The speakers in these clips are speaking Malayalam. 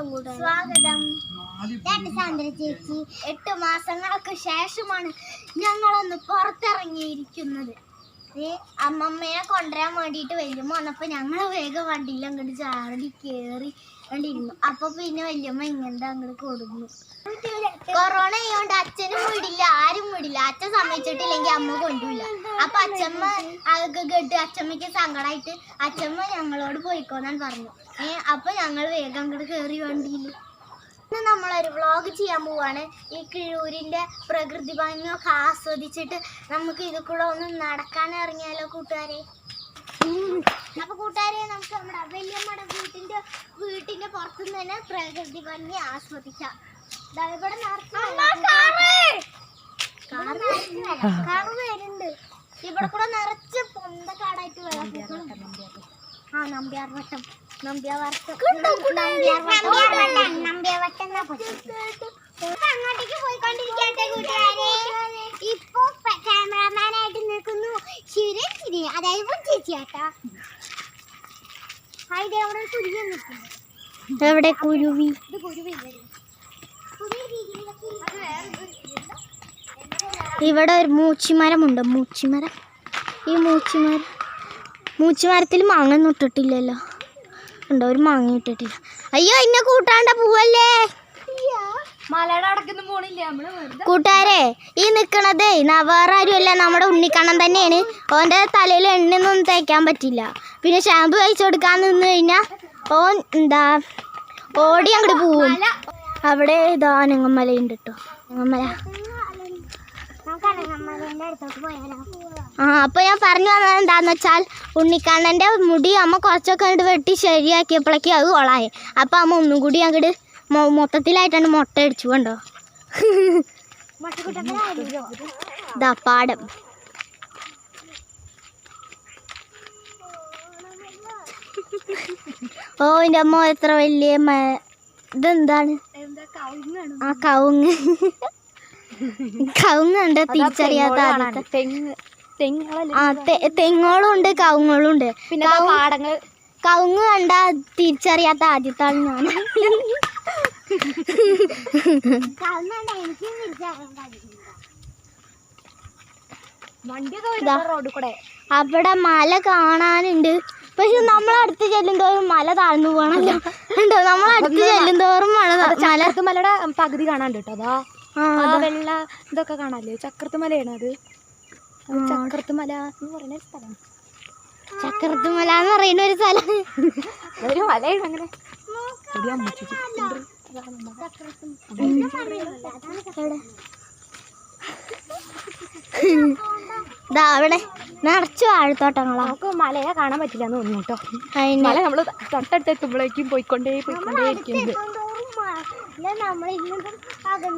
സ്വാഗതം. സാന്ദ്ര ചേച്ചി എട്ട് മാസങ്ങൾക്ക് ശേഷമാണ് ഞങ്ങളൊന്ന് പുറത്തിറങ്ങിയിരിക്കുന്നത്. അമ്മമ്മയെ കൊണ്ടുവരാൻ വേണ്ടിയിട്ട് വല്യമ്മ വന്നപ്പോ ഞങ്ങൾ വേഗം വണ്ടിയിൽ അങ്ങോട്ട് ചാടി കേറി കണ്ടിരുന്നു. അപ്പൊ പിന്നെ വല്യമ്മ ഇങ്ങനത്തെ അങ്ങോട്ട് കൊടുക്കുന്നു കൊറോണ ആയതുകൊണ്ട് വിടില്ല അച്ഛൻ സമ്മതിച്ചിട്ടില്ലെങ്കിൽ അമ്മ കൊണ്ടുമില്ല അപ്പൊ അച്ഛമ്മ അതൊക്കെ കേട്ട് അച്ഛമ്മയ്ക്ക് സങ്കടമായിട്ട് അച്ഛമ്മ ഞങ്ങളോട് പോയിക്കോന്നാൻ പറഞ്ഞു. ഏ അപ്പൊ ഞങ്ങൾ വേഗം അങ്ങോട്ട് കയറി വണ്ടിയിൽ ഇന്ന് നമ്മളൊരു വ്ളോഗ് ചെയ്യാൻ പോവാണ്. ഈ കിഴൂരിന്റെ പ്രകൃതി ഭംഗിയൊക്കെ ആസ്വദിച്ചിട്ട് നമുക്ക് ഇത് കൂടെ ഒന്ന് നടക്കാൻ ഇറങ്ങിയാലോ കൂട്ടുകാരെ. അപ്പൊ കൂട്ടുകാരെ നമുക്ക് നമ്മുടെ വലിയമ്മയുടെ വീട്ടിന്റെ വീട്ടിന്റെ പുറത്തുനിന്ന് തന്നെ പ്രകൃതി ഭംഗി ആസ്വദിക്കാം. ഇവിടെ നിറച്ച് ഇവിടെ കൂടെ നിറച്ച് പൊന്തക്കാടായിട്ട് ആ എന്നാ വട്ടം ഇപ്പൊ അങ്ങോട്ടേക്ക് പോയിക്കൊണ്ടിരിക്കട്ടെ കൂട്ടുകാരെ. ഇപ്പൊ ക്യാമറമാനായിട്ട് നിൽക്കുന്നു ശിരൻ ചിരി അതായത് ചേച്ചി ആട്ടാ ഹായ് അവിടെ കുരുവി നിൽക്കുന്നു? എവിടെ കുരുവി? ഇത് കുരുവി ഇവിടെ ഒരു മൂച്ചിമരമുണ്ട്. മൂച്ചിമരം. ഈ മൂച്ചിമരം. മൂച്ചിമരത്തിൽ മാങ്ങ ഒന്നും ഇട്ടിട്ടില്ലല്ലോ. ഉണ്ടോ? ഒരു മാങ്ങ ഇട്ടിട്ടില്ല. അയ്യോ എന്നെ കൂട്ടാണ്ട പോവല്ലേ? കൂട്ടുകാരെ ഈ നിക്കണതേ ന- വേറെ ആരുമല്ല നമ്മുടെ ഉണ്ണിക്കണ്ണൻ തന്നെയാണ്. ഓന്റെ തലയിൽ എണ്ണയൊന്നും തേക്കാൻ പറ്റില്ല. പിന്നെ ഷാമ്പു കഴിച്ചു കൊടുക്കാൻ നിന്ന് കഴിഞ്ഞാൽ ഓൻ എന്താ ഓടി അങ്ങോട്ട് പോവും. അവിടെ ഇതാ അനങ്ങമലയുണ്ട് കേട്ടോ അനങ്ങമല ആ അപ്പൊ ഞാൻ പറഞ്ഞു വന്നത് എന്താന്ന് വെച്ചാൽ ഉണ്ണിക്കണ്ണന്റെ മുടി അമ്മ കുറച്ചൊക്കെ അങ്ങോട്ട് വെട്ടി ശരിയാക്കിയപ്പോഴേക്കും അത് കൊളായി. അപ്പൊ അമ്മ ഒന്നും കൂടി അങ്ങോട്ട് മൊത്തത്തിലായിട്ടാണ് മുട്ട അടിച്ചു കണ്ടോ? ദാ പാടം. ഓ എന്റെ അമ്മ എത്ര വലിയ ഇതെന്താണ്? ആ കവുങ്ങ്. കവുങ്ങുണ്ട് തിരിച്ചറിയാത്ത ആദ്യത്തെ. ആ തെ- തെങ്ങോളും ഉണ്ട് കവുങ്ങളും ഉണ്ട് പിന്നെ ദാ പാടങ്ങൾ? കവുങ്ങ് കണ്ട തിരിച്ചറിയാത്ത ആദ്യത്തെ ആൾ ഞാൻ. റോഡിൽ കൂടെ. അവിടെ മല കാണാനുണ്ട്. പക്ഷെ നമ്മൾ അടുത്ത് ചെല്ലുന്തോറും മല താഴ്ന്നു പോകണല്ലോ. ഉണ്ടോ നമ്മൾ അടുത്ത് ചെല്ലുന്തോറും മല താ- മല മലയുടെ പകുതി കാണാണ്ട് കേട്ടോ. അതാ. ആ, വെള്ള ഇതൊക്കെ കാണാല്ലേ? ചക്രത്ത് മലയാണ് അത്? ചക്രത്ത് മല എന്ന് പറയുന്ന ഒരു സ്ഥലം. ചക്രത്ത് മല എന്ന് പറയുന്ന ഒരു സ്ഥലം. ഒരു മലയാണ് അങ്ങനെ. അവിടെ. നിറച്ചു വാഴത്തോട്ടങ്ങളാ. നമുക്ക് മലയെ കാണാൻ പറ്റില്ല എന്ന് തോന്നുന്നു കേട്ടോ. അതിന് മല നമ്മൾ തൊട്ടടുത്ത് എത്തുമ്പോഴേക്കും പോയിക്കൊണ്ടേ പോയിക്കൊണ്ടേ ഇരിക്കുന്നത്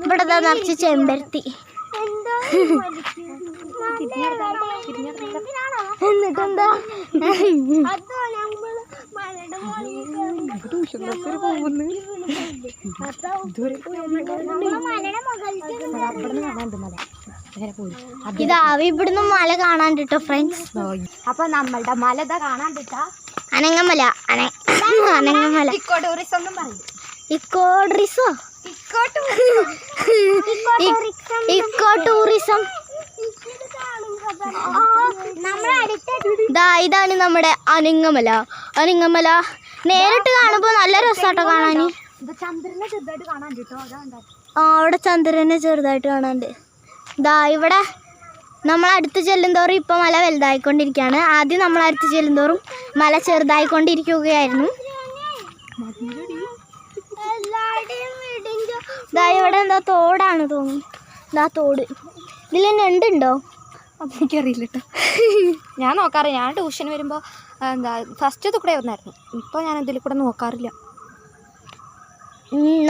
ഇവിടെ ദാ നിറച്ച് ചെമ്പരത്തി. എന്നിട്ടെന്താ? ഇതാവി ഇവിടുന്ന് മല കാണാൻ കിട്ടോ ഫ്രണ്ട്സ് അപ്പൊ നമ്മളുടെ മല ഇതാ കാണാണ്ടിട്ടാ അനങ്ങമല അന അനങ്ങമല. ഇക്കോ ടൂറിസം ഒന്നും പറയും. ഇക്കോ ടൂറിസോ ഇക്കോ ടൂറിസം ദാ ഇതാണ് നമ്മുടെ അനങ്ങമല. അനങ്ങമല നേരിട്ട് കാണുമ്പോൾ നല്ല രസാട്ടോ കാണാൻ ആ അവിടെ ചന്ദ്രനെ ചെറുതായിട്ട് കാണാണ്ട് ദാ ഇവിടെ നമ്മൾ അടുത്ത് ചെല്ലുന്തോറും ഇപ്പൊ മല വലുതായിക്കൊണ്ടിരിക്കുകയാണ് ആദ്യം നമ്മൾ അടുത്ത് ചെല്ലുന്തോറും മല ചെറുതായിക്കൊണ്ടിരിക്കുകയായിരുന്നു. ദാ ഇവിടെ എന്താ തോടാണ് തോന്നുന്നു. ഇതാ തോട്. ഇതിൽ ഞണ്ടുണ്ടോ എനിക്കറിയില്ല കേട്ടോ ഞാൻ നോക്കാറ്. ഞാൻ ട്യൂഷൻ വരുമ്പോൾ എന്താ ഫസ്റ്റ് കൂടെ വന്നായിരുന്നു. ഇപ്പോൾ ഞാൻ ഇതിൽ കൂടെ നോക്കാറില്ല.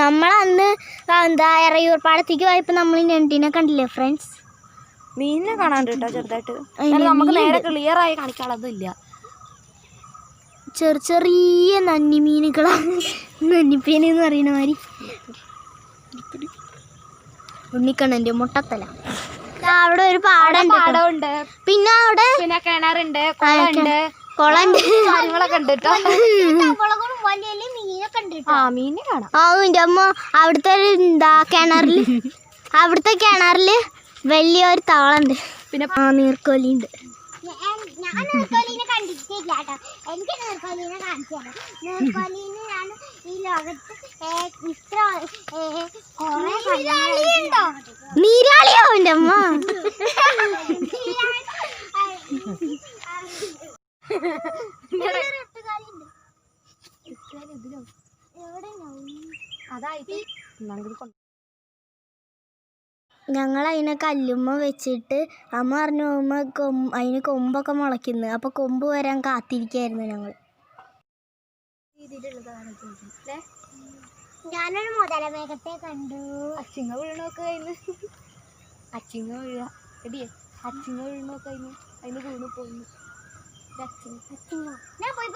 നമ്മളന്ന് എന്താ എറയൂർ പാടത്തേക്ക് പോയപ്പോൾ നമ്മൾ ഞണ്ടിനെ കണ്ടില്ലേ ഫ്രണ്ട്സ് മീനിനെ കാണാണ്ട് കേട്ടോ ചെറുതായിട്ട്. നമുക്ക് നേരെ. ക്ലിയർ ആയി കാണിക്കാനുള്ളതും ഇല്ല ചെറിയ നന്നി മീനുകളാണ്. നന്നിപ്പീനെന്ന് പറയുന്ന മാതിരി. ഉണ്ണിക്കണ്ണന്റെ മുട്ടത്തല. അവിടെ ഒരു പാടമുണ്ട് കേട്ടോ. പാടമുണ്ട്. പിന്നെ അവിടെ പിന്നെ കിണറുണ്ട് കുളമുണ്ട്. കുളമുണ്ട് കാര്യങ്ങളൊക്കെ ഉണ്ട് കേട്ടോ. ആ മീനെ കാണാം. ആ എന്റെ അമ്മ അവിടുത്തെ ഒരു എന്താ കിണറിൽ. അവിടുത്തെ കിണറിൽ വലിയൊരു താളുണ്ട്. പിന്നെ ആ നീർക്കോലിയുണ്ട്. ഞാൻ നീർക്കോലിനെ കണ്ടിട്ടില്ല കേട്ടോ. എനിക്ക് നീർക്കോലിനെ കാണിച്ചു തരാം നീർക്കോലിനെ ഞാൻ ഈ ലോകത്ത് ഇത്ര നീരാളിയോ എന്റെ അമ്മ? അതായിട്ട് ഞങ്ങൾ അതിനെ കല്ലുമ്മ വെച്ചിട്ട് അമ്മ പറഞ്ഞു അമ്മ കൊം അതിന് കൊമ്പൊക്കെ മുളയ്ക്കുന്നു. അപ്പൊ കൊമ്പ് വരാൻ കാത്തിരിക്കായിരുന്നു ഞങ്ങൾ ഞാനൊരു മുതലമേഘത്തെ കണ്ടു. അച്ചിങ്ങ വീണൊക്കെ കഴിഞ്ഞ് അച്ചിങ്ങ വീഴുക എടിയേ അച്ചിങ്ങ വീണൊക്കെ കഴിഞ്ഞ് അതിന്. വീണ് പോയി. ഞാൻ പോയി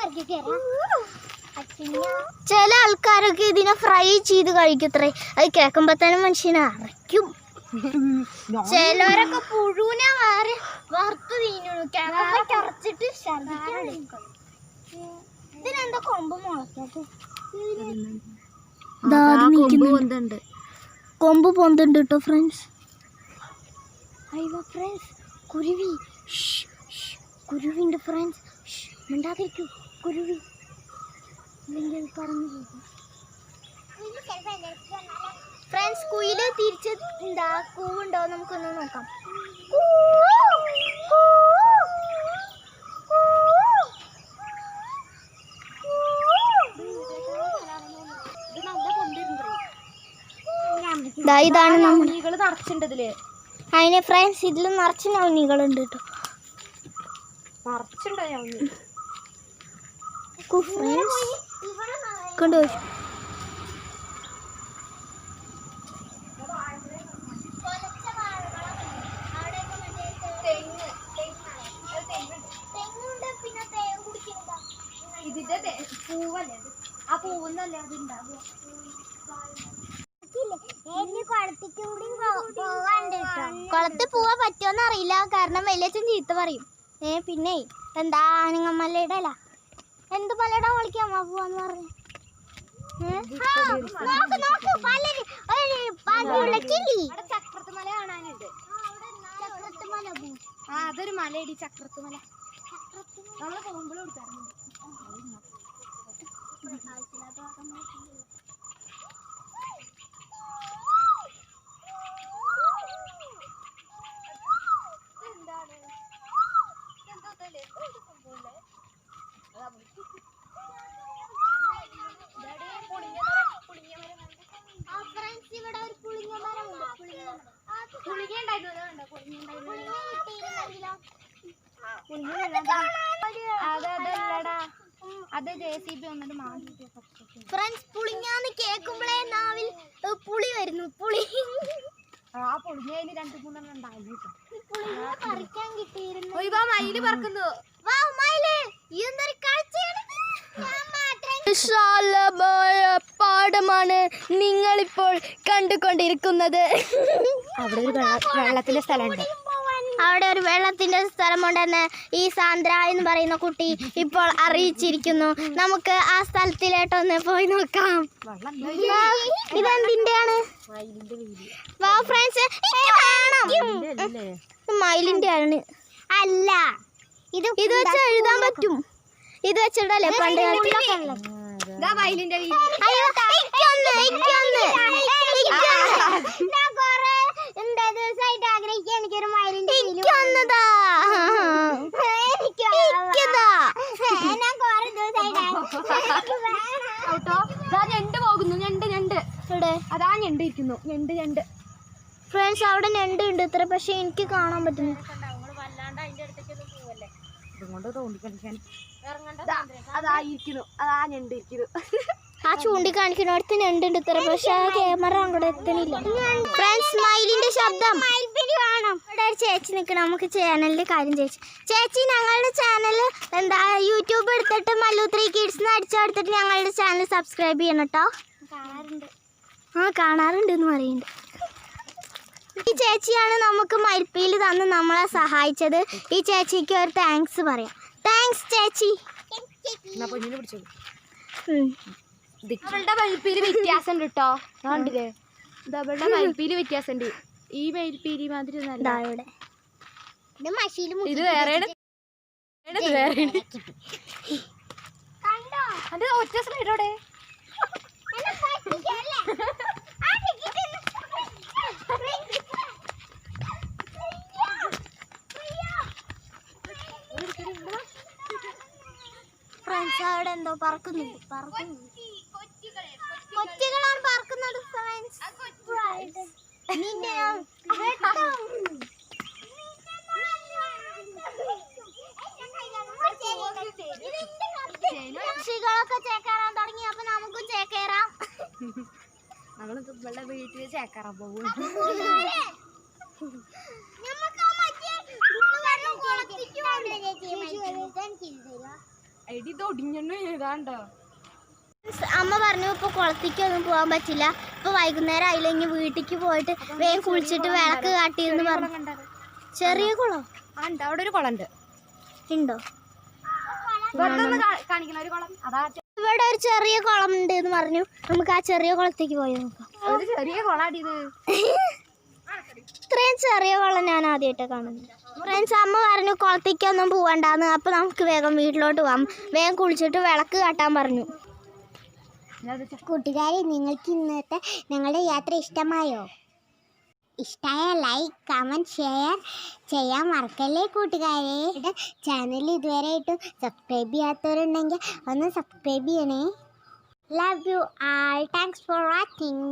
ചില ആൾക്കാരൊക്കെ ഇതിനെ ഫ്രൈ ചെയ്ത് കഴിക്കത്രേ. അത് കേൾക്കുമ്പോ തന്നെ മനുഷ്യനെ അറയ്ക്കും. ചിലവരൊക്കെ പുഴുവിനെ വേറെ വറുത്ത് തീഞ്ഞു കേൾക്കുമ്പോ ചറച്ചിട്ട് ഇതിനെന്താ കൊമ്പ് പൊന്തുണ്ട്. കൊമ്പ് പൊന്തുണ്ട് കേട്ടോ ഫ്രണ്ട്സ് അയ്യോ ഫ്രണ്ട്സ് കുരുവി. ഫ്രണ്ട്സ് മിണ്ടാതിരിക്കൂ. കുരുവി. ഇല്ലെങ്കിൽ അത് പോകും. ഫ്രണ്ട്സ് കുയിൽ തിരിച്ച് എന്താ കൂവുണ്ടോ നമുക്കൊന്ന് നോക്കാം. ഇതാണ് നമ്മൾ നിറച്ചിട്ടുണ്ട് ഇതിൽ. അതിന് ഫ്രണ്ട്സ് ഇതിൽ നിറച്ച് നവനികളുണ്ട് കേട്ടോ. നിറച്ചിണ്ടോ ഫ്രണ്ട്സ് കൊണ്ടുപോയി ഇതിന്റെ തേ- പൂവല്ലേ ഇത്? ആ പൂവെന്നല്ലേ അത് ഉണ്ടാവുക കുളത്തിൽ പോവാൻ പറ്റുമോന്ന് അറിയില്ല. കാരണം വലിയച്ഛൻ ചീത്ത പറയും. ഏ പിന്നെ എന്താ ആനങ്ങമ്മലയുടെ അല്ല എന്ത് മലയുടെ വിളിക്കാൻ അമ്മ പോവാന്ന് പറഞ്ഞു? ചക്രത്ത് മല കാണാനുണ്ട്. ആ അതൊരു മലയടി ചക്രത്ത് മല. നമ്മൾ പോകുമ്പോഴും എടുത്തായിരുന്നു ഇവിടെ ഒരു പുളിങ്ങ മരം ഉണ്ട് പുളിങ്ങ മരം. ആ, അത് പുളിങ്ങ ഉണ്ടായിരുന്നു അത് കണ്ടോ പുളിങ്ങ ഉണ്ടായിരുന്നു പുളിങ്ങ കിട്ടിയിരുന്നെങ്കിലോ? അത് അതല്ലടാ അത് ജെ സി ബി വന്നിട്ട് മാറ്റി. ഫ്രണ്ട്സ് പുളിങ്ങാന്ന് കേൾക്കുമ്പോഴേ നാവിൽ പുളി വരുന്നു പുളി. ആ പുളിങ്ങ രണ്ട് മൂന്നെണ്ണം ഉണ്ടായിരുന്നു പറിക്കാൻ കിട്ടിയിരുന്നു. മയിൽ പറക്കുന്നു. വാ മയിൽ ഈ എന്തൊരു കാഴ്ചയാണ്? വിശാലമായ പാടമാണ് നിങ്ങളിപ്പോൾ കണ്ടുകൊണ്ടിരിക്കുന്നത്. അവിടെ ഒരു വെള്ളത്തിന്റെ സ്ഥലമുണ്ട്. അവിടെ ഒരു വെള്ളത്തിന്റെ സ്ഥലമുണ്ടെന്ന് ഈ സാന്ദ്ര എന്ന് പറയുന്ന കുട്ടി ഇപ്പോൾ അറിയിച്ചിരിക്കുന്നു. നമുക്ക് ആ സ്ഥലത്തിലേട്ടൊന്ന് പോയി നോക്കാം. ഇതെന്തിന്റെയാണ് വാ ഫ്രണ്ട്സ് മയിലിന്റെ ആണ് അല്ല? ഇത് ഇത് വെച്ച് എഴുതാൻ പറ്റും. ഇത് വെച്ചിട്ടല്ലേ പണ്ട് മയിലിന്റെ ഇക്കൊന്ന് ഇക്കൊന്നതാ ഇക്കതാ കേട്ടോ ഇതാ ഞണ്ട് പോകുന്നു. ഞണ്ട് ഞണ്ട്. അതാ ഞണ്ട് ഇരിക്കുന്നു ഞണ്ട് ഞണ്ട്. ഫ്രണ്ട്സ് അവിടെ ഞണ്ട് ഉണ്ട് ഇത്ര പക്ഷെ എനിക്ക് കാണാൻ പറ്റുന്നു അതുകൊണ്ട് തോണ്ടിക്കളിക്കാൻ. അതാ ഇരിക്കുന്നു. അതാ ഞണ്ട് ഇരിക്കുന്നു ആ ചൂണ്ടിക്കാണിക്കുന്നിടത്ത് ഞണ്ടുണ്ട് ഇത്ര പക്ഷെ ആ ക്യാമറ അങ്ങോട്ട് എത്തണില്ല. ഫ്രണ്ട്സ് മയിലിന്റെ ശബ്ദം. ഇവിടെ ഒരു ചേച്ചി നിൽക്കണം. നമുക്ക് ചാനലിന്റെ കാര്യം ചേച്ചി. ചേച്ചി ഞങ്ങളുടെ ചാനൽ എന്താ യൂട്യൂബ് എടുത്തിട്ട് മല്ലു ത്രീ കിഡ്സ് അടിച്ചെടുത്തിട്ട് ഞങ്ങളുടെ ചാനൽ സബ്സ്ക്രൈബ് ചെയ്യണം കേട്ടോ ആ കാണാറുണ്ട് എന്ന് പറയുന്നുണ്ട്. ഈ ചേച്ചിയാണ് നമുക്ക് മരിപ്പയിൽ തന്ന് നമ്മളെ സഹായിച്ചത്. ഈ ചേച്ചിക്ക് ഒരു താങ്ക്സ് പറയാം. താങ്ക്സ് ചേച്ചി. അവളുടെ വ്യത്യാസം ഉണ്ട് കേട്ടോ കണ്ടില്ലേ? അവളുടെ വ്യത്യാസം ഉണ്ട് ഈ മയിൽപ്പീലി മാതിരി സമയം ഇത് ഒറ്റ സ്ലൈഡോടെ എന്നെ പറ്റിക്കല്ലേ? ആ ടിക്കറ്റ് ഒന്ന് ഫ്രണ്ട്സ് അവിടെ എന്തോ പറക്കുന്നു പറക്കുന്നു കൊച്ചുകളാണ് പറക്കുന്നത് ഫ്രണ്ട്സ് നിന്നെ ഞാൻ വെട്ടും. പക്ഷികളൊക്കെ ചേക്കേറാൻ തുടങ്ങി അപ്പൊ നമുക്കും ചേക്കേറാം. നമ്മൾ ഇവിടെ വീട്ടിൽ ചേക്കേറാൻ പോകും നമുക്ക് മറ്റേ സ്കൂൾ വരണം കുളത്തിക്ക് പോകണ്ടേ എടി ഇത് ഒടിഞ്ഞണ്ണു ഏതാണ്ടോ അമ്മ പറഞ്ഞു ഇപ്പൊ കുളത്തേക്കൊന്നും പോകാൻ പറ്റില്ല. ഇപ്പൊ വൈകുന്നേരം ആയില്ല ഇനി വീട്ടിക്ക് പോയിട്ട് വേഗം കുളിച്ചിട്ട് വിളക്ക് കാട്ടിയെന്ന് പറഞ്ഞു. ചെറിയ കുളം? ഉണ്ട്. അവിടെ ഒരു ഉണ്ടോ? കുളം. അതാ ഇവിടെ ഒരു ചെറിയ കുളം ഉണ്ട് എന്ന് പറഞ്ഞു. നമുക്ക് ആ ചെറിയ കുളത്തേക്ക് പോയി നോക്കാം. ചെറിയ ഇത്രയും ചെറിയ കുളം ഞാൻ ആദ്യമായിട്ട് കാണുന്നത്. ഫ്രണ്ട്സ് അമ്മ പറഞ്ഞു കുളത്തേക്കൊന്നും പോവണ്ടാന്ന്. അപ്പൊ നമുക്ക് വേഗം വീട്ടിലോട്ട് പോവാം. വേഗം കുളിച്ചിട്ട് വിളക്ക് കാട്ടാൻ പറഞ്ഞു. കൂട്ടുകാരെ നിങ്ങൾക്ക് ഇന്നത്തെ ഞങ്ങളുടെ യാത്ര ഇഷ്ടമായോ? ഇഷ്ടമായ ലൈക്ക് കമന്റ് ഷെയർ ചെയ്യാൻ മറക്കല്ലേ കൂട്ടുകാരെ? ചാനൽ ഇതുവരെ ആയിട്ടും സബ്സ്ക്രൈബ് ചെയ്യാത്തവരുണ്ടെങ്കിൽ ഒന്ന് സബ്സ്ക്രൈബ് ചെയ്യണേ. Love you all thanks for watching